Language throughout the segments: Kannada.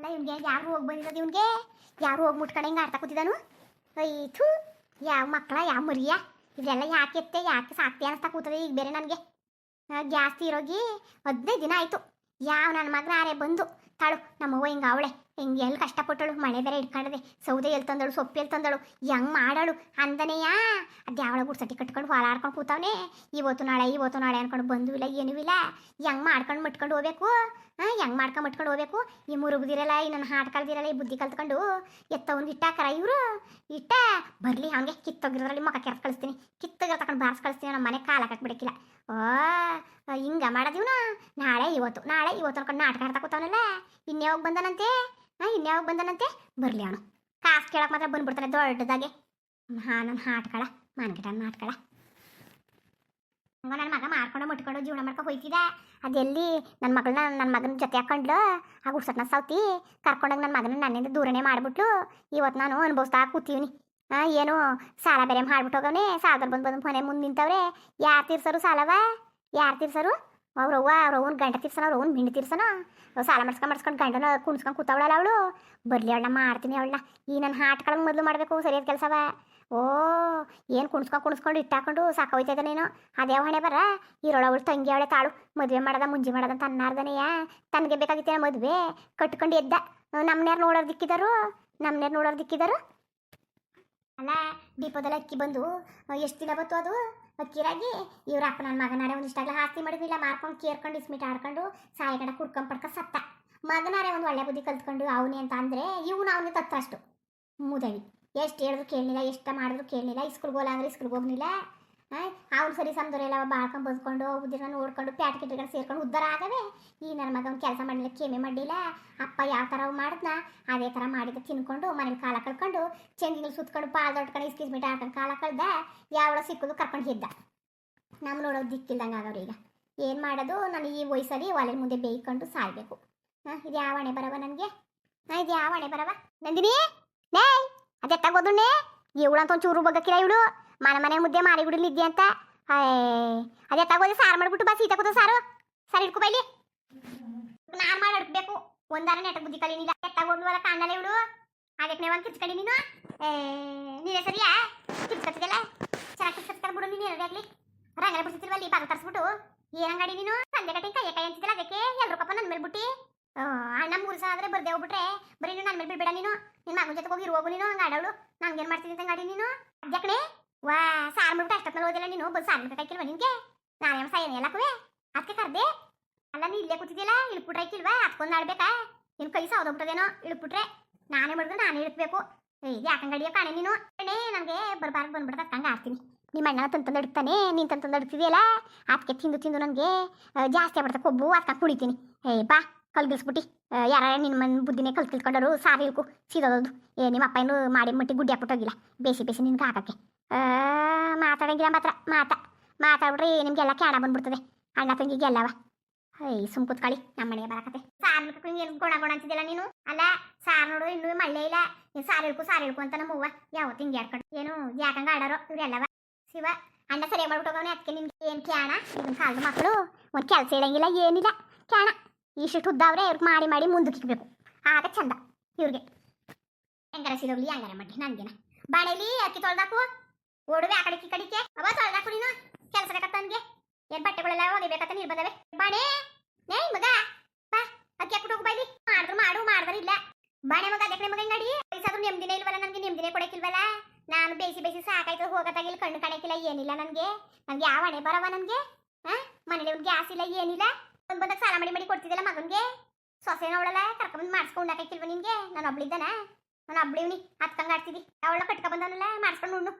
ಅಲ್ಲ, ಇವ್ನಿಗೆ ಯಾರು ಹೋಗಿ ಬಂದಿರೋದು ಇವ್ನಿಗೆ? ಯಾರು ಹೋಗಿ ಮುಟ್ಕೊಂಡು ಹಿಂಗೆ ಆಡ್ತಾ ಕೂತಿದ್ದಾನು? ಥೂ, ಯಾವ ಮಕ್ಕಳ ಯಾವ ಮರಿಯ? ಇದೆಲ್ಲ ಯಾಕೆ ಎತ್ತೆ, ಯಾಕೆ ಸಾಕ್ತಿ ಅನಿಸ್ತಾ ಕೂತದೆ ಈಗ ಬೇರೆ ನನಗೆ. ಗ್ಯಾಸ್ ತೀರೋಗಿ ಹದಿನೈದು ದಿನ ಆಯಿತು. ಯಾವ ನನ್ನ ಮಗನ ಆರೆ ಬಂದು, ತಾಳು, ನಮ್ಮವ್ವ ಹಿಂಗೆ ಅವಳೆ, ಹಿಂಗೆ ಎಲ್ಲಿ ಕಷ್ಟಪಟ್ಟಳು, ಮಳೆ ಬೇರೆ ಇಟ್ಕೊಂಡದೆ, ಸೌದೆ ಎಲ್ಲಿ ತಂದಳು, ಸೊಪ್ಪು ಎಲ್ಲಿ ತಂದಳು, ಹೆಂಗ್ ಮಾಡಳು ಅಂದನೆಯ? ಅದು ಯಾವಳ ಗುಡ್ಸಟ್ಟಿ ಕಟ್ಕೊಂಡು ಹೊಲಾಡ್ಕೊಂಡು ಕೂತವನೆ. ಇವತ್ತು ನಾಳೆ ಇವತ್ತು ನಾಳೆ ಅನ್ಕೊಂಡು ಬಂದು ಇಲ್ಲ, ಏನೂ ಇಲ್ಲ. ಹೆಂಗೆ ಮಾಡ್ಕೊಂಡು ಮುಟ್ಕೊಂಡು ಹೋಗ್ಬೇಕು? ಹೆಂಗೆ ಮಾಡ್ಕೊಂಡು ಮಟ್ಕೊಂಡು ಹೋಗ್ಬೇಕು? ಈ ಮುರುಗ್ದಿರಲ್ಲ, ಈ ನನ್ನ ಹಾಟ್ ಕಳ್ದಿರಲ್ಲ, ಈ ಬುದ್ಧಿ ಕಲ್ತ್ಕೊಂಡು ಎತ್ತವನ್ಗೆ ಇಟ್ಟಾಕರ ಇವರು? ಇಟ್ಟ ಬರಲಿ ಹಂಗೆ ಕಿತ್ತೋಗಿರೋದ್ರಲ್ಲಿ ಮಕ್ಕ ಕೆರ್ಸ್ ಕಳಿಸ್ತೀನಿ. ಕಿತ್ತೋಗಿರೋ ತಗೊಂಡು ಬಾರ್ಸ್ ಕಳಿಸ್ತೀನಿ ನಮ್ಮ ಮನೆ ಕಾಲ ಹಾಕಕ್ಕೆ ಬಿಡಕ್ಕಿಲ್ಲ ಓ, ಹಿಂಗೆ ಮಾಡೋದಿವ್ನು ನಾಳೆ ಇವತ್ತು ನಾಳೆ ಇವತ್ತು ಅನ್ಕೊಂಡು ನಾಟಕ ಆಡ್ತಾ ಕೂತವನಲ್ಲ? ಇನ್ಯಾವಾಗ ಬಂದನಂತೆ? ಹಾಂ, ಇನ್ಯಾವಾಗ ಬಂದನಂತೆ? ಬರಲಿ ಅವನು. ಕಾಸು ಕೇಳಕ್ಕೆ ಮಾತ್ರ ಬಂದ್ಬಿಡ್ತಾನೆ ದೊಡ್ಡದಾಗೆ. ಹಾಂ ನನ್ನ ಹಾಟ್ಕಳ ಮಾನ್ಗಿಟ್ಟ ನಾಟ್ಕಳ ಹಂಗ ನನ್ನ ಮಗ ಮಾಡ್ಕೊಂಡು ಮುಟ್ಕೊಂಡು ಜೀವನ ಮಾಡ್ಕೊಂಡು ಹೋಯ್ತಿದ. ಅದೆಲ್ಲಿ ನನ್ನ ಮಗಳನ್ನ ನನ್ನ ಮಗನ ಜೊತೆ ಹಾಕೊಂಡ್ಲು? ಆ ಗುಡ್ಸಟ್ನ ಸೌತಿ ಕರ್ಕೊಂಡೋಗಿ ನನ್ನ ಮಗನ ನನ್ನಿಂದ ದೂರನೇ ಮಾಡಿಬಿಟ್ಲು. ಇವತ್ತು ನಾನು ಅನುಭವಿಸ್ತಾ ಕೂತೀವಿ ಏನು ಸಾಲ ಬೇರೆ ಮಾಡ್ಬಿಟ್ಟು ಹೋಗವನೆ. ಸಾಲದವ್ರು ಬಂದು ಬಂದು ಮನೆ ಮುಂದೆ ನಿಂತವ್ರೆ. ಯಾರು ತೀರ್ಸರು ಸಾಲವ? ಯಾರು ತೀರ್ಸರು? ಅವ್ರವ್ವ ಅವ್ರವ್ವನ ಗಂಡ ತೀರ್ಸನ, ಅವ್ರ ಅವ್ನ ಮಿಂಡಿ ತೀರ್ಸನ? ಅವ್ರು ಸಾಲ ಮಾಡ್ಸ್ಕೊಂಡು ಮಾಡ್ಸ್ಕೊಂಡು ಗಂಡನ ಕುಣಿಸ್ಕೊಂಡು ಕೂತವಳಲ್ಲ ಅವಳು? ಬರಲಿ ಅವಳನ್ನ, ಮಾಡ್ತೀನಿ ಅವಳನ್ನ. ಈ ನನ್ನ ಹಾಟ್ಗಳನ್ನ ಮೊದಲು ಮಾಡಬೇಕು, ಸರಿಯಾದ ಕೆಲಸವ? ಓ, ಏನು ಕುಣಿಸ್ಕೊ ಕುಣಿಸ್ಕೊಂಡು ಇಟ್ಟಾಕೊಂಡು ಸಾಕೋಯ್ತದ ನೀನು? ಅದೇ ಹೊಣೆ ಬರ ಇರೋಳವಳು ತಂಗಿ ಅವಳೆ ತಾಳು. ಮದುವೆ ಮಾಡದ ಮುಂಜಿ ಮಾಡದ ಅಂತ ಅನ್ನಾರ್ದನೆಯ ತನಗೆ ಬೇಕಾಗಿತ್ತೆ ಮದುವೆ? ಕಟ್ಕೊಂಡು ಎದ್ದ. ನಮ್ಮನ್ಯಾರು ನೋಡೋರು ದಿಕ್ಕಿದರು? ನಮ್ಮನ್ಯಾರು ನೋಡೋರು ದಿಕ್ಕಿದರು? ಅಲ್ಲ ದೀಪದಲ್ಲಿ ಅಕ್ಕಿ ಬಂದು ಎಷ್ಟು ದಿನ ಬತ್ತು ಅದು? ಅಕ್ಕಿರಾಗಿ ಇವ್ರ ಅಪ್ಪ ನನ್ನ ಮಗನಾರೆ ಒಂದಿಷ್ಟಾಗಲ ಆಸ್ತಿ ಮಾಡಿದ್ವಿಲ್ಲ ಮಾರ್ಕೊಂಡು ಕೇರ್ಕೊಂಡು, ಇಸ್ಮಿಟ್ ಆಡ್ಕೊಂಡು ಸಾಯಿಗಡ ಕುಡ್ಕೊಂಡ್ ಪಡ್ಕ ಸತ್ತ. ಮಗನಾರೆ ಒಂದು ಒಳ್ಳೆ ಬುದ್ಧಿ ಕಲ್ತ್ಕೊಂಡು, ಅವನೇ ಅಂತ ಅಂದರೆ ಇವನು ಅವನೇ ತತ್ತಷ್ಟು ಮುದವಿ. ಎಷ್ಟು ಹೇಳಿದ್ರು ಕೇಳಲಿಲ್ಲ, ಎಷ್ಟು ಮಾಡಿದ್ರು ಕೇಳಲಿಲ್ಲ ಇಸ್ಕೂಲ್ಗೆ ಹೋಗಲ್ಲ ಅಂದ್ರೆ ಇಸ್ಕೂಲ್ಗೆ ಹೋಗ್ಲಿಲ್ಲ ಅವ್ನು ಸರಿ ಸಮದವರೆಲ್ಲ ಬಾಳ್ಕೊಂಡು ಬಂದ್ಕೊಂಡು, ಉದ್ದಿನ ನೋಡ್ಕೊಂಡು, ಪ್ಯಾಟ್ ಕಿಟ್ಗಳು ಸೇರ್ಕೊಂಡು ಉದ್ದಾರ ಆಗವೆ ಈ ನನ್ನ ಮಗ ಕೆಲಸ ಮಾಡಲಿಲ್ಲ, ಕೇಮೆ ಮಾಡಿಲ್ಲ ಅಪ್ಪ ಯಾವ ಥರ ಮಾಡಿದ್ನ, ಅದೇ ಥರ ಮಾಡಿದ ತಿನ್ಕೊಂಡು, ಮನೇಲಿ ಕಾಲ ಕಳ್ಕೊಂಡು ಚೆಂದಿನಲ್ಲಿ ಸುತ್ಕೊಂಡು, ಪಾಲ್ ದೊಡ್ಕೊಂಡು ಇಸ್ಕಿಸ್ಬಿಟ್ಟು ಹಾಕೊಂಡು ಕಾಲ ಕಳ್ದ, ಯಾವಳ ಸಿಕ್ಕುದು ಕರ್ಕೊಂಡು ಹಿದ್ದ. ನಮ್ಮ ನೋಡೋದು ದಿಕ್ಕಿಲ್ದಂಗೆ ಆಗವ್ರು ಈಗ. ಏನು ಮಾಡೋದು? ನಾನು ಈ ವಯಸ್ಸಲ್ಲಿ ಒಲೆ ಮುಂದೆ ಬೇಯ್ಕೊಂಡು ಸಾಯ್ಬೇಕು. ಹಾಂ ಇದು ಯಾವ ಹಣೆ ಬರವ ನನಗೆ? ಹಾಂ ಇದು ಯಾವ ಹಣೆ ಬರವ? ನಂದಿನಿ? ನೇ ಅದೆತ್ತಾಗೋದುಣ್ಣೆ ಇವಳಂತ ಒಂದು ಚೂರು ಬಗ್ಗಕ್ಕಿಲ್ಲ ಇವಳು ಮನೆ ಮನೆ ಮುದ್ದೆ ಮಾರಿ ಬಿಡಲಿದ್ದೆ ಅಂತ. ಅದೆತ್ತಾಗೋದು ಸಾರು ಮಾಡ್ಬಿಟ್ಟು ಬಾ, ಸೀತಾ ಕೂತು ಸಾರು. ಸರಿ ಇಟ್ಕೊ ಬೈಲಿ ನಾನು ಮಾಡಿ ಅಡ್ಬೇಕು ಒಂದಾರ ನೆಟ್ಟ ಬುದ್ಧಿ ಕಲೀನಿಲ್ಲ ಎತ್ತಾಗೊಂಡ್ವಲ್ಲ ಕಾಣಲ್ಲ ಇವಳು ಅದಕ್ಕೆ ಒಂದು ಕಿಚ್ಕಡಿ ನೀನು. ನೀನೇ ಸರಿಯಾ? ಕಿಚ್ಕತ್ತಿದಲ್ಲ ಚೆನ್ನಾಗಿ ಕಿಚ್ಕತ್ತಾರೆ ಬಿಡು ನೀನು ಏನಾಗಲಿ ರಂಗನೆ ಬಿಡ್ತಿಲ್ವಲ್ಲಿ ಬಾಗ ತರಿಸ್ಬಿಟ್ಟು. ಏನಂಗಡಿ ನೀನು? ಸಂಜೆ ಕಟ್ಟಿ ಕೈ ಕೈ ಅಂತಿದ್ದಲ್ಲ ಅದಕ್ಕೆ ಎಲ್ಲರೂ ಪಾಪ ನನ್ನ ಮೇಲೆ ಬಿಟ್ಟು. ಅಣ್ಣ ಗುರುಸ ಆದ್ರೆ ಬರ್ದೇ ಹೋಗ್ಬಿಟ್ರೆ ಬರೀ ನೀನು ನನ್ನ ಮೇಲೆ ಬಿಡ್ಬೇಡ ನೀನು. ನಿನ್ನ ಮಗನ ಜೊತೆ ಹೋಗಿ ಹೋಗು ನೀನು, ಹಂಗೆ ಆಡವಳು ನಂಗೇನು ಮಾಡ್ತೀನಿ ಅಂತ ಗಾಡಿ ನೀನು? ಅದ್ಯಾಕಣೆ ವಾ, ಸಾರ್ ಮಾಡ್ಬಿಟ್ಟು ಅಷ್ಟೊತ್ತಲ್ಲಿ ಓದಿಲ್ಲ ನೀನು? ಬಂದು ಸಾರ್ ಮಾಡ್ಬೇಕಾಗಿಲ್ವ ನಾನು ನಾನೇ ಸಾಯನ ಎಲ್ಲಕ್ಕೂ ಅದಕ್ಕೆ ಕರ್ದೆ? ಅಲ್ಲ, ನೀ ಇಲ್ಲೇ ಕೂತಿದ್ದಿಲ್ಲ ಇಳ್ಬಿಟ್ರೆ ಐಕಿಲ್ವಾ ಅದಕ್ಕೊಂದು ಆಡ್ಬೇಕಾ? ನಿನ್ನ ಕೈ ಸಾವ್ದೋಗ್ಬಿಟ್ಟದೇನೋ ಇಳ್ಬಿಟ್ರೆ ನಾನೇ ಮಾಡಿದ್ರು ನಾನೇ ಇಳ್ಬೇಕು ಏ ಯಾಕಂಗೆ ಅಡಿಯೋ ಕಾಣೆ ನೀನು? ಕಣೆ, ನನಗೆ ಬರ್ಬಾರ್ದು ಬಂದ್ಬಿಡ್ತ ಹಂಗೆ ಆಡ್ತೀನಿ. ನಿಮ್ಮ ಅಣ್ಣ ತಂತಂದು ಇಡ್ತಾನೆ ನೀನು ತಂತಂದು ಇಡ್ತಿದೆಯಲ್ಲ ಅದಕ್ಕೆ ತಿಂದು ತಿಂದು ನನಗೆ ಜಾಸ್ತಿ ಆಗ್ಬಿಡ್ತಾ ಕೊಬ್ಬು ಅದಕ್ಕೆ ಕುಡಿತೀನಿ. ಏ ಬಾ. ಕಲ್ಗಿಸ್ಬಿಟ್ಟು ಯಾರ ನಿನ್ನ ಮನ್ ಬುದ್ಧಿನೇ ಕಲ್ ತಿಳ್ಕೊಂಡರು ಸಾರಿ ಇಳ್ಕು ಸೀದೋದು ಏ, ನಿಮ್ಮ ಅಪ್ಪ ಏನು ಮಾಡಿ ಮಟ್ಟಿ ಗುಡ್ಡಿ ಹಾಕ್ಬಿಟ್ಟೋಗಿಲ್ಲ, ಬೇಸಿ ಬೇಸಿ ನಿನ್ಗೆ ಹಾಕಕ್ಕೆ. ಮಾತಾಡಂಗಿಲ್ಲ ಮಾತ್ರ, ಮಾತಾ ಮಾತಾಡ್ಬಿಟ್ರೆ ನಿಮ್ಗೆಲ್ಲ ಕ್ಯಾಣ ಬಂದ್ಬಿಡ್ತದೆ. ಅಣ್ಣ ತಂಗಿಗೆ ಎಲ್ಲವ. ಐ ಸುಮ್ ಕೂತ್ಕೊಳ್ಳಿ ನಮ್ಮ ಮನೆಗೆ ಬರಕತ್ತೆ. ಸಾರ್ ಏನು ಗುಣ ಅಂತಿದ್ದಿಲ್ಲ ನೀನು? ಅಲ್ಲ, ಸಾರ್ ನೋಡು, ಇನ್ನು ಮಳ್ಳೆ ಇಲ್ಲ. ನೀನು ಸಾರ್ ಇಳ್ಕು ಸಾರ್ ಇಳ್ಕು ಅಂತ ನಮ್ಮವ್ವ ಯಾವತ್ತು ಹಿಂಗೆ ಆಡ್ಕೊಂಡು ಏನು ಯಾಕಂಗ ಆಡಾರೋ, ಇವ್ರೆಲ್ಲವ. ಶಿವ, ಅಣ್ಣ ಸರಿ ಮಾಡ್ಬಿಟ್ಟೋಗವನೆ ಅದಕ್ಕೆ ನಿಮ್ಗೆ ಏನು ಕ್ಯಾಣ? ಇದನ್ನ ಕಾಲದ ಮಕ್ಕಳು ಒಂದು ಕೆಲಸ ಇಡಂಗಿಲ್ಲ, ಏನಿಲ್ಲ. ಕ್ಯಾಣ. ಇಷ್ಟು ಉದ್ದಾವ್ರೆ ಇವ್ರಿಗೆ ಮಾಡಿ ಮಾಡಿ ಮುಂದಕ್ಕೆ ಇಕ್ಬೇಕು ಆಗ ಚಂದ ಇವ್ರಿಗೆ. ಹೆಂಗಾರ ಸಿದೋಗ್ಲಿ, ಹೆಂಗಾರ ಮಾಡಿ ನನಗೆ ಬಾಣೇಲಿ, ಅಕ್ಕಿ ತೊಳ್ದಾಕು. ಓಡುವೆ, ಆ ಕಡೆಗೆ ಈ ಅವ ತೊಳ್ದಾಕು ನೀನು. ಕೆಲಸ ಬೇಕತ್ತ ನನ್ಗೆ. ಏನ್ ಬಟ್ಟೆಗಳೆಲ್ಲ ಒಗಿಬೇಕತ್ತ ನೀರು ಬಂದವೆ ಬಾಣೆ, ನೇ, ಮಗ. ಬಾ, ಅಕ್ಕಿ ಹಾಕ್ಬಿಟ್ಟು ಹೋಗು ಬೈಲಿ ಮಾಡಿದ್ರು ಮಾಡು, ಮಾಡಿದ್ರೆ ಇಲ್ಲ. ಬಾಣೆ, ಮಗ ಅದಕ್ಕೆ ಮಗ, ಹಿಂಗಡಿ. ವಯಸ್ಸಾದ್ರು ನೆಮ್ಮದಿನೇ ಇಲ್ವಲ್ಲ ನನಗೆ ನೆಮ್ಮದಿನೇ ಕೊಡಕ್ಕಿಲ್ವಲ್ಲ? ನಾನು ಬೇಸಿ ಬೇಸಿ ಸಾಕಾಯ್ತು ಹೋಗತ್ತಾಗಿಲ್ಲ ಕಣ್ಣು ಕಾಣಕ್ಕಿಲ್ಲ, ಏನಿಲ್ಲ ನನಗೆ. ನನಗೆ ಯಾವ ಹಣೆ ಬರವ ನನಗೆ? ಹಾ? ಮನೇಲಿ ಗ್ಯಾಸ್ ಇಲ್ಲ, ಏನಿಲ್ಲ. ಒಂದ್ ಬಂದಾಗ ಸಾಲ ಮಾಡಿ ಮಾಡಿ ಕೊಡ್ತಿದ್ದಲ್ಲ ಮಗನ್ಗೆ? ಸೊಸೆನ ಅವಳಲ್ಲ ಕರ್ಕೊಂಡ್ ಮಾಡಿಸ್ಕೊಂಡು ಹಾಕಿಲ್ವ ನಿನ್ಗೆ? ನಾನು ಒಬ್ಳಿದ್ದಾನ ನಾನು ಒಬ್ಳಿವ್ನಿ ಹತ್ಕಂಗ ಆಡ್ತಿದ್ದಿ ಅವಳ ಕಟ್ಕ ಬಂದನಲ್ಲ ಮಾಡಿಸ್ಕೊಂಡು ಉಣ್ಣು.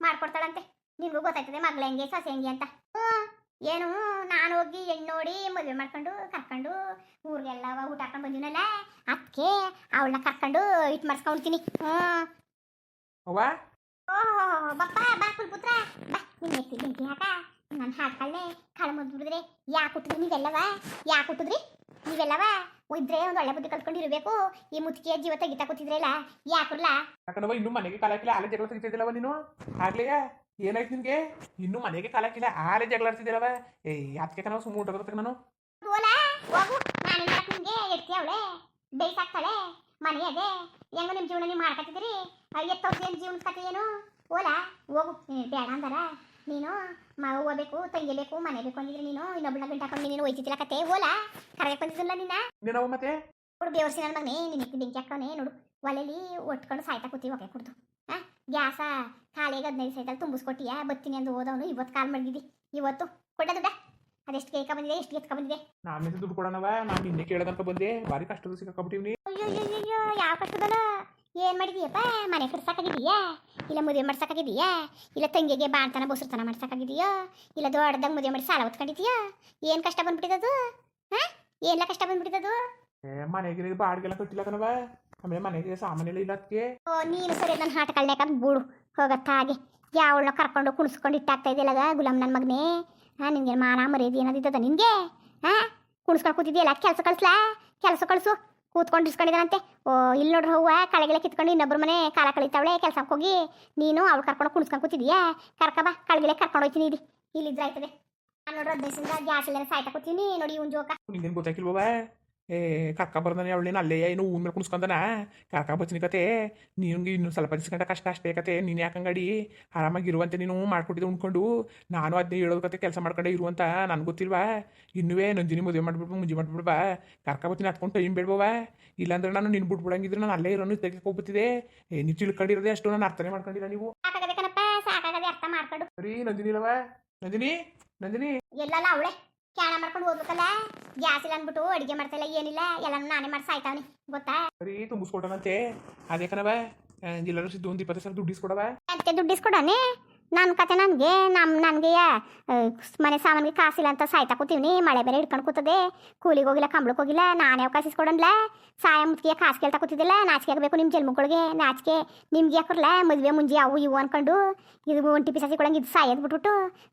ಮಾಡ್ಕೊಡ್ತಾಳಂತೆ. ನಿನ್ಗೂ ಗೊತ್ತಾಯ್ತದೆ ಮಗಳ ಹೆಂಗೆ ಸೊಸೆ ಹೆಂಗೆ ಅಂತ. ಏನು ನಾನು ಹೋಗಿ ಹೆಣ್ಣು ನೋಡಿ ಮದುವೆ ಮಾಡ್ಕೊಂಡು ಕರ್ಕೊಂಡು ಊರಿಗೆಲ್ಲ ಊಟ ಹಾಕೊಂಡು ಬಂದಿನಲ್ಲ ಅದಕ್ಕೆ ಅವಳನ್ನ ಕರ್ಕೊಂಡು ಇಟ್ ಮಾಡಿಸ್ಕೊಂಡ್ತೀನಿ. ಹ್ಞೂ. ಓಹೋ ಬಪ್ಪ ಬಾ ಕುಲ್ಪುತ್ರ ಬಾ ನಿನ್ನ ಎತ್ತಿ ಬೆಂಕಿ ಹಾಕ. ನಾನು ಹಾಕಳ್ಳೆ ಕಾಳು ಮುದ್ಬಿಡಿದ್ರೆ ಯಾಕೆ ಹುಟ್ಟಿದ್ರಿ ನೀವೆಲ್ಲವ? ಯಾಕೆ ಹುಟ್ಟಿದ್ರಿ? ನೀವೆಲ್ಲವ? ಇದ್ರೆ ಒಂದು ಒಳ್ಳೆ ಬುದ್ಧಿ ಕಲ್ತ್ಕೊಂಡಿರ್ಬೇಕು ಈ ಮುತ್ತಿಗೆಯ ಜೀವ ತೆಗಿತಾ ಕೂತಿದ್ರಲ್ಲ ಯಾಕಲ್ಲ ಯಾಕಂದ್ರೆ ಇನ್ನು ಮನೆಗೆ ಕಾಲಾಕಿಲ್ಲ ಆಲೆ ಜಗಳ ತೆಗಿತಿದ್ದಿಲ್ಲವ ನೀನು? ಆಗ್ಲೇ ಏನಾಯ್ತು ನಿನ್ಗೆ? ಇನ್ನು ಮನೆಗೆ ಕಾಲಾಕಿಲ್ಲ ಆಲೆ ಜಗಳ ಆಡ್ತಿದ್ದಿಲ್ಲವ? ಏ ಅದಕ್ಕೆ ಕಣ ಸುಮ್ಮನೆ ಹೊಂಟೋಗತ್ತೆ ನಾನು ಹೋಗು ನಾನು ನಿಮಗೆ ಎಡ್ತಿ ಅವಳೆ. ಬೇಯ್ಸಾಕ್ತಾಳೆ. ಮನೆ ಅದೇ. ಹೆಂಗ ನಿಮ್ಮ ಜೀವನ ನೀವು ಮಾಡ್ಕೊತಿದ್ದೀರಿ ಎತ್ತೋಗಿ ಏನು ಜೀವನ ಕತೆ ಏನು? ಓಲಾ ಹೋಗು. ಬೇಡ ಅಂದಾರ. ನೀನು ಮ ಹೋಗ್ಬೇಕು ತಂಗಿಬೇಕು ಮನೆ ಬೇಕು ಅಂದಿದ್ರೆ ನೀನು ಇನ್ನೊಬ್ಬಳ ಗಂಟೆ ಹಾಕೊಂಡು ನೀನು ಒಯ್ತಿದ್ದಿಲ್ಲ ಕತೆ ಓಲಾ ಕರೆಗೆ ಬಂದಿದ್ದಿಲ್ಲ ನಿನ್ನ? ನೀನವ ಮತ್ತೆ? ನೋಡು ಬೇವರ್ಸಿ ನನ್ನ ಮಗನೇ ನಿನ್ನ ಬೆಂಕಿ ಹಾಕವನೆ ನೋಡು. ಒಲೆಲಿ ಒಟ್ಕೊಂಡು ಸಾಯ್ತಾ ಕೂತೀವಿ ಹೊಗೆ ಕುಡ್ದು. ಹಾ? ಗ್ಯಾಸ ಖಾಲಿಯಾಗಿ ಹದಿನೈದು ಸೈತಲ್ಲಿ ತುಂಬಿಸ್ಕೊಟ್ಟಿಯಾ? ಬತ್ತೀನಿ ಅಂದು ಹೋದವನು ಇವತ್ತು ಕಾಲ್ ಮಾಡಿದ್ದಿ ಇವತ್ತು. ದುಡ್ಡ? ಅದೆಷ್ಟು ಕೇಕ ಬಂದಿದೆ ಎಷ್ಟು ಎತ್ಕ ಬಂದಿದೆ? ನಾನು ದುಡ್ಡು ಕೊಡೋಣವ ನಾನು ನಿನ್ನೆ ಕೇಳದಂತ ಬಂದೆ. ಭಾರಿ ಕಷ್ಟದ ಅಯ್ಯೋ ಅಯ್ಯೋ ಯಾವ ಕಷ್ಟದಲ್ಲ ಏನು ಮಾಡಿದೀಯಪ್ಪ? ಮನೆ ಕಟ್ಸಕ್ಕಾಗಿದೀಯಾ ಇಲ್ಲ ಮದುವೆ ಮಾಡ್ಸಕ್ಕಾಗಿದೀಯಾ ಇಲ್ಲ ತಂಗಿಗೆ ಬಾಣ್ತನ ಬೊಸರ್ತನ ಮಾಡ್ಸಕ್ಕಾಗಿದೀಯೋ ಇಲ್ಲ ದೊಡ್ಡದಾಗ ಮದುವೆ ಮಾಡಿ ಸಾಲ ಹೊತ್ಕೊಂಡಿದೀಯಾ ಏನು ಕಷ್ಟ ಬಂದ್ಬಿಟ್ಟಿದದು? ಹಾ? ಏನೆಲ್ಲ ಕಷ್ಟ ಬಂದ್ಬಿಟ್ಟಿದದು? ಮನೆಗೆ ಬಾಡಿಗೆಲ್ಲ ಕಟ್ಟಿಲ್ಲ ಕಣವ ಆಮೇಲೆ ಮನೆಗೆ ಸಾಮಾನ್ಯ ಇಲ್ಲ ಅದಕ್ಕೆ. ಓ ನೀನು ಸರಿ ನನ್ನ ಹಾಟ ಕಳ್ಯಾಕಂತ ಬೂಡು. ಹೋಗತ್ತ ಹಾಗೆ. ಯಾವಳನ್ನ ಕರ್ಕೊಂಡು ಕುಣಿಸ್ಕೊಂಡು ಇಟ್ಟಾಗ್ತಾ ಇದೆಯಲ್ಲ ಗುಲಾಮ್ ನನ್ನ ಮಗನೇ? ಹಾಂ ನಿನ್ಗೆ ಮಾನ ಮರ್ಯಾದೆ ಏನಾದಿದ್ದದ ನಿನಗೆ ಹಾಂ? ಕುಣಿಸ್ಕೊಂಡು ಕೂತಿದ್ಯಲ್ಲ ಕೆಲಸ ಕಳಿಸ್ಲಾ? ಕೆಲಸ ಕಳಿಸು. ಕೂತ್ಕೊಂಡು ಇಸ್ಕೊಂಡಿದ್ದಾನಂತೆ. ಓ, ಇಲ್ಲಿ ನೋಡ್ರಿ ಹೂವ ಕಳೆಗೆಲ್ಲ ಕಿತ್ಕೊಂಡು ಇನ್ನೊಬ್ಬರ ಮನೆ ಕಾಲ ಕಳಿತಾವಳೆ, ಕೆಲ್ಸಕ್ಕೆ ಹೋಗಿ. ನೀನು ಅವಳು ಕರ್ಕೊಂಡು ಕುಣಿಸ್ಕೊಂಡು ಕೂತಿದ್ಯಾ? ಕರ್ಕ ಬಾ ಕಳೆಗೆಲ್ಲ ಕರ್ಕೊಂಡು ಹೋಯ್ತೀನಿ ಇಲ್ಲಿ ಇಲ್ಲಿದ್ರೆ ಆಯ್ತದೆ. ನಾನು ನೋಡ್ರಿ ಹದಿನೈದು ಗ್ಯಾಸ್ ಇಲ್ಲ ಸಾಯ್ತಾ ಕೂತೀನಿ. ನೋಡಿ, ಇವನ್ ಜೋಕ. ಗೊತ್ತಾಗಿಲ್ವವ ಏ ಕರ್ಕ ಬರ್ದಾನೆ ಅವಳೇನು ಅಲ್ಲೇ ಏನು ಊನ್ ಮೇಲೆ ಕುಣಿಸ್ಕೊಂಡನ? ಕರ್ಕ ಬಚ್ಚಿನ ಕತೆ ನಿನ್ಗೆ ಇನ್ನೂ ಸ್ವಲ್ಪ ದಿಸ್ಕೊಂಡ ಕಷ್ಟ ಅಷ್ಟೇ ಕತೆ ನೀನು ಯಾಕಂಗಡಿ ಆರಾಮಾಗಿ ಇರುವಂತೆ ನೀನು ಮಾಡ್ಕೊಟ್ಟಿದ್ದೆ ಉಣ್ಕೊಂಡು. ನಾನು ಅದನ್ನ ಹೇಳೋದು ಕತೆ ಕೆಲಸ ಮಾಡ್ಕೊಂಡೆ ಇರುವಂತ ನನಗೆ ಗೊತ್ತಿಲ್ವಾ? ಇನ್ನುವೇ ನಂದಿನಿ ಮದುವೆ ಮಾಡ್ಬಿಡ್ಬ ಮುಂಜಿ ಮಾಡ್ಬಿಡ್ಬಾ. ಕರ್ಕ ಬಚ್ಚಿನ ಹತ್ಕೊಂಡು ಟೈಮ್ ಬೇಡ್ಬವ ಇಲ್ಲಾಂದ್ರೆ ನಾನು ನಿನ್ ಬಿಟ್ಬಿಡಂಗಿದ್ರೆ ನಾನು ಅಲ್ಲೇ ಇರೋನು ತೆಗೆಕ್ಕೆ ಹೋಗ್ಬಿಟ್ಟಿದೆ ಏ ನೀವು ತಿಳ್ಕೊಂಡಿರೋದೇ ಅಷ್ಟು ನಾನು ಅರ್ಥನೇ ಮಾಡ್ಕೊಂಡಿಲ್ಲ ನೀವು. ಅರ್ಥ ಮಾಡ್ಕೊಂಡು ಸರಿ ನಂದಿನಿ ಇಲ್ಲವ ನಂದಿನಿ ನಂದಿನಿ ಎಲ್ಲಲ್ಲ ಅವಳೆ ಕ್ಯಾಣ ಮಾಡ್ಕೊಂಡು ಹೋಗ್ಬೇಕಲ್ಲ? ಗ್ಯಾಸ್ ಇಲ್ಲ ಅಂದ್ಬಿಟ್ಟು ಅಡಿಗೆ ಮಾಡ್ತಾಯಿಲ್ಲ ಏನಿಲ್ಲ ಎಲ್ಲಾನು ನಾನೇ ಮಾಡಿ ಸಾಯ್ತಾವನಿ. ಗೊತ್ತಾ? ಸರಿ ತುಂಬಿಸ್ಕೊಡೋಣಂತೆ. ಅದೇ ಕಣವ ಎಲ್ಲರೂ ಸಿದ್ದು ಒಂದು ಇಪ್ಪತ್ತು ಸಾವಿರ ದುಡ್ಡು ಇಸ್ಕೊಡವ ಅದಕ್ಕೆ ದುಡ್ಡು ಇಸ್ಕೊಡನೆ ನನ್ನ ಕತೆ ನನಗೆ ನಮ್ಮ ನನಗೆ ಮನೆ ಸಾಮಾನಿಗೆ ಕಾಸಿಲ್ಲ ಅಂತ ಸಾಯ್ತಾ ಕೂತೀವಿ ಮಳೆ ಬೇರೆ ಹಿಡ್ಕೊಂಡು ಕೂತದೆ. ಕೂಲಿಗೆ ಹೋಗಿಲ್ಲ ಕಂಬಳಕ್ಕೆ ಹೋಗಿಲ್ಲ, ನಾನು ಯಾವ ಸಾಯ ಮುತ್ತಿಗೆ ಕಾಸು ಕೇಳ್ತಾ ಕೂತಿದ್ದಿಲ್ಲ, ನಾಚಿಕೆ ಆಗಬೇಕು ನಿಮ್ಮ ಜನ್ಮಗಳಿಗೆ ನಾಚಿಕೆ, ನಿಮ್ಗೆ ಯಾಕರ್ಲ ಮದುವೆ ಮುಂಜಿ ಅವು ಇವು ಅನ್ಕೊಂಡು. ಇದು ಒಂಟಿ ಪಿಸ ಸಿಕ್ಕೊಳಂಗೆ ಇದು ಸಾಯದ್ ಬಿಟ್ಬಿಟ್ಟು,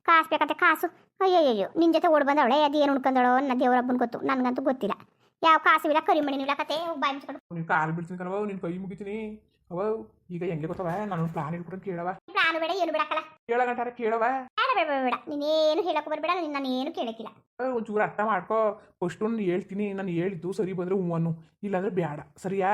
ಕಾಸು ಬೇಕಂತೆ ಕಾಸು. ಅಯ್ಯಯ್ಯೋ ನಿನ್ನ ಜೊತೆ ಓಡ್ ಬಂದವಳೆ, ಅದು ಏನು ಉಣ್ಕೊಂಡವಳು ನನ್ನ ದೇವರಬ್ಬನ ಗೊತ್ತು, ನನಗಂತೂ ಗೊತ್ತಿಲ್ಲ. ಯಾವ ಕಾಸು ಇಲ್ಲ ಕರಿಮಣಿ ಇಲ್ಲ ಕತೆ ಬಾಯ್ ಮುಚ್ಕೊಂಡು. ಕಾಲು ಬಿಡ್ತೀನಿ ಅವ ಈಗ ಹೆಂಗೆ ಗೊತ್ತವ? ನಾನು ಪ್ಲಾನ್ ಇಟ್ಬಿಟ್ಟು ಕೇಳವ ನಾನು ಬೇಡ ಏನು ಬಿಡಕ್ಕಲ್ಲ ಕೇಳ ಕೇಳುವ ಬೇಡ ಬೇಡ ಬೇಡ ಬೇಡ. ನೀನೇನು ಹೇಳಕ್ಕೆ ಬರ್ಬೇಡ ನೀನು ನಾನು ಏನು ಕೇಳಕ್ಕಿಲ್ಲ. ಒಂಚೂರು ಅರ್ಥ ಮಾಡ್ಕೋ. ಫಸ್ಟ್ ಒಂದು ಹೇಳ್ತೀನಿ ನಾನು ಹೇಳಿದ್ದು ಸರಿ ಬಂದ್ರೆ ಹೂವನ್ನು ಇಲ್ಲಾಂದ್ರೆ ಬೇಡ ಸರಿಯಾ?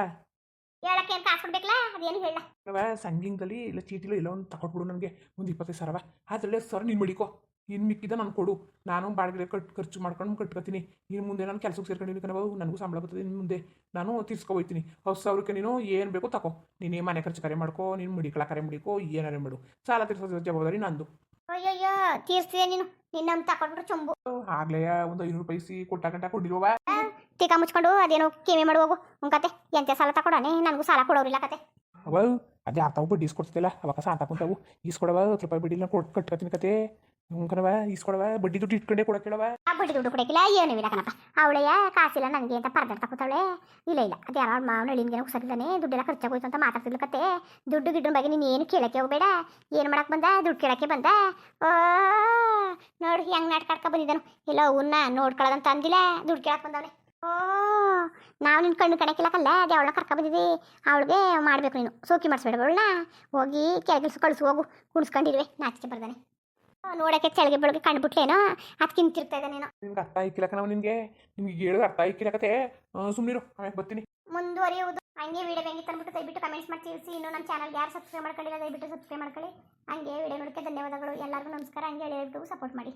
ಹೇಳಕ್ಕೆ ಏನು ಕಾಸು ಕೊಡ್ಬೇಕಲ್ಲ ಅದೇನು ಹೇಳ. ಅವ ಸಂಗಿಂಗಲ್ಲಿ ಇಲ್ಲ ಚೀಟಿಲೋ ಇಲ್ಲ ಒಂದು ತಗೊಟ್ಬಿಡು ನನಗೆ ಒಂದು ಇಪ್ಪತ್ತೈದು ಸಾವಿರವ. ಅದರಲ್ಲೇ ಸರ್ ನೀನು ಮಡಿಕೋ. ಇನ್ನು ಮಿಕ್ಕಿದ ನಾನು ಕೊಡು. ನಾನು ಬಾಡಿಗೆ ಕಟ್ ಖರ್ಚು ಮಾಡ್ಕೊಂಡು ಕಟ್ಕೊತೀನಿ. ಇನ್ನು ಮುಂದೆ ನಾನು ಕೆಲಸಕ್ಕೆ ಸೇರ್ಕೊಂಡಿನಿ ಕಣವ ನನಗೂ ಸಂಬಳ ಬರ್ತದೆ ಇನ್ನು ಮುಂದೆ. ನಾನು ತೀರ್ಸ್ಕೊಬೋತೀನಿ ಹೊಸ ಸಾವಿರಕ್ಕೆ ನೀನು ಏನು ಬೇಕೋ ತಗೋ ನೀನೇ ಮನೆ ಖರ್ಚು ಕರೆ ಮಾಡ್ಕೋ ನೀನು ಮಡಿಕಳ ಕರೆ ಮುಡಿಕೋ ಏನಾರೇ ಮಾಡು. ಸಾಲ ತೀರ್ಸೋ ಜವಾಬ್ದಾರಿ ನಂದು. ಅಯ್ಯಯ್ಯೋ ತೀರ್ಸ್ತಿದೆ ನೀನು? ನಿನ್ನ ತಕೊಂಡ್ರು ಚಂಬು. ಆಗ್ಲೇ ಒಂದು ಐನೂರು ಪೈಸಿ ಕೊಟ್ಟ ಗಂಟ ಕೊಡಿಲ್ವ ತೀಕ ಮುಚ್ಕೊಂಡು ಅದೇನೋ ಕಿವಿ ಮಾಡುವವು ಕತೆ. ಎಂತೆ ಸಾಲ ತಕೊಡಾನೆ? ನನಗೂ ಸಾಲ ಕೊಡೋರಿಲ್ಲ ಕತೆ. ಅವ ಅದೇ ಆಗ್ತಾವು ಬಡ್ಡಿ ಇಸ್ಕೊಡ್ತಿಲ್ಲ ಅವಾಗ ಸಾಲ ಕುಂತಾವು ಇಸ್ಕೊಡವ ಹತ್ತು ರೂಪಾಯಿ ಬಡ್ಡಿ ಕೊಟ್ಟು ಕಟ್ಕೊತೀನಿ ಕತೆ. ಹ್ಞೂ ಇಸ್ಕೊಳವ ಬಡ್ಡಿ ದುಡ್ಡು ಇಟ್ಕೊಂಡೇ ಕೊಡಕ್ಕೆಳವ ಆ ಬಡ್ಡಿ ದುಡ್ಡು ಕೊಡಕ್ಕಿಲ್ಲ, ಏನೂ ಇಲ್ಲ ಕಣಪ್ಪ. ಅವಳೆಯ ಕಾಸಿಲ್ಲ ನನಗೆ ಅಂತ ಪರದಾಡ್ತಾ ಕೂತವಳೆ. ಇಲ್ಲ ಇಲ್ಲ. ಅದು ಯಾರೋ ಮಾವನ ನಳಿನ್ಗೆ ಹುಷಾರಿದ್ದಾನೆ ದುಡ್ಡೆಲ್ಲ ಖರ್ಚಾಗೋಯ್ತು ಅಂತ ಮಾತಾಡ್ತಿದ್ಲು ಕತೆ. ದುಡ್ಡು ಗಿಡ್ಡ ಬಗ್ಗೆ ನೀನು ಏನು ಕೇಳಕ್ಕೆ ಹೋಗಬೇಡ. ಏನು ಮಾಡಕ್ಕೆ ಬಂದ? ದುಡ್ಡು ಕೇಳಕ್ಕೆ ಬಂದ? ಓ, ನೋಡು, ಹೆಂಗೆ ನಾಟಕ ಬಂದಿದ್ದಾನು. ಇಲ್ಲ ಅವನ್ನ ನೋಡ್ಕೊಳ್ಳೋದಂತ ಅಂದಿಲ್ಲ. ದುಡ್ಡು ಕೇಳಕ್ಕೆ ಬಂದವನೆ. ಓ, ನಾವು ನಿನ್ನ ಕಣ್ಣು ಕಣಕ್ಕಿಲ್ಲಕಲ್ಲ ಅದೇ ಅವಳನ್ನ ಕರ್ಕ ಬಂದಿದ್ದಿ. ಅವಳಿಗೆ ಮಾಡಬೇಕು ನೀನು. ಸೋಕಿ ಮಾಡಿಸ್ಬೇಡ ಅವಳನ್ನ. ಹೋಗಿ ಕೆಳಗಿಲ್ಸು ಕಳಿಸು, ಹೋಗು. ಕುಣಿಸ್ಕೊಂಡಿರುವೆ. ನಾಚಿಕೆ ಬರ್ದಾನೆ. ನೋಡಕ್ಕೆ ಚಳಿಗೆ ಬೆಳಗ್ಗೆ ಕಂಡುಬಿಟ್ಲೇನೋ ಅದಕ್ಕಿಂತ ತಿರ್ಗ್ತಾ ಇದ್ದಾನೇನೋ ನಿಮ್ಗೆ ಅರ್ಥ ಆಯ್ಕಿಲ್ಲ ನಾವು ನಿಮಗೆ. ನಿಮ್ಗೆ ಹೇಳೋದು ಅರ್ಥ ಸುಮ್ಮನಿರು ಆಮೇಲೆ ಬರ್ತೀನಿ. ಮುಂದುವರಿಯುವುದು. ಹಂಗೆ ವಿಡಿಯೋ ಹೆಂಗೆ ತಂದ್ಬಿಟ್ಟು ದಯವಿಟ್ಟು ಕಮೆಂಟ್ಸ್ ಮಾಡಿ ತಿಳಿಸಿ. ಇನ್ನು ನಮ್ಮ ಚಾನಲ್ಗೆ ಯಾರು ಸಬ್ಸ್ಕ್ರೈಬ್ ಮಾಡ್ಕೊಂಡಿಲ್ಲ ದಯವಿಟ್ಟು ಸಬ್ಸ್ಕ್ರೈಬ್ ಮಾಡ್ಕೊಳ್ಳಿ. ಹಂಗೆ ವಿಡಿಯೋ ನೋಡೋಕ್ಕೆ ಧನ್ಯವಾದಗಳು. ಎಲ್ಲರಿಗೂ ನಮಸ್ಕಾರ. ಹಂಗೆ ಹೇಳಿದ್ರು ಸಪೋರ್ಟ್ ಮಾಡಿ.